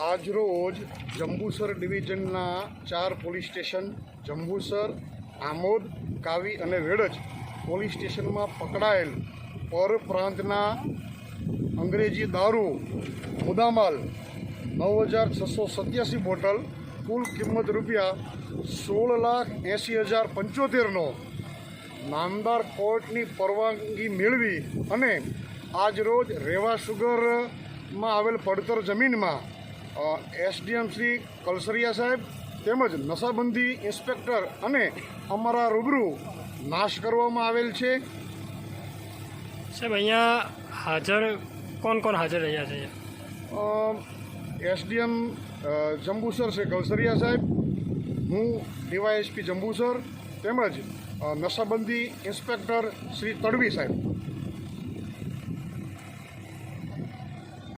આજરોજ જંબુસર ડિવિઝનના ચાર પોલીસ સ્ટેશન, જંબુસર, આમોદ, કાવી અને વેડજ પોલીસ સ્ટેશનમાં પકડાયેલ પરપ્રાંતના અંગ્રેજી દારૂ મુદામાલ નવ હજાર છસો સત્યાસી બોટલ, કુલ કિંમત રૂપિયા સોળ લાખ એંસી હજાર પંચોતેરનો નામદાર કોર્ટની પરવાનગી મેળવી અને આજરોજ રેવા સુગરમાં આવેલ પડતર જમીનમાં એસડીએમ શ્રી કલસરિયા સાહેબ તેમજ નશાબંધી ઇન્સ્પેક્ટર અને અમારા રૂબરૂ નાશ કરવામાં આવેલ છે. સાહેબ અહીંયા હાજર કોણ કોણ હાજર રહ્યા છે? એસડીએમ જંબુસર છે કલસરિયા સાહેબ. હું ડીવાયએસપી જંબુસર તેમજ નશાબંધી ઇન્સ્પેક્ટર શ્રી તડવી સાહેબ.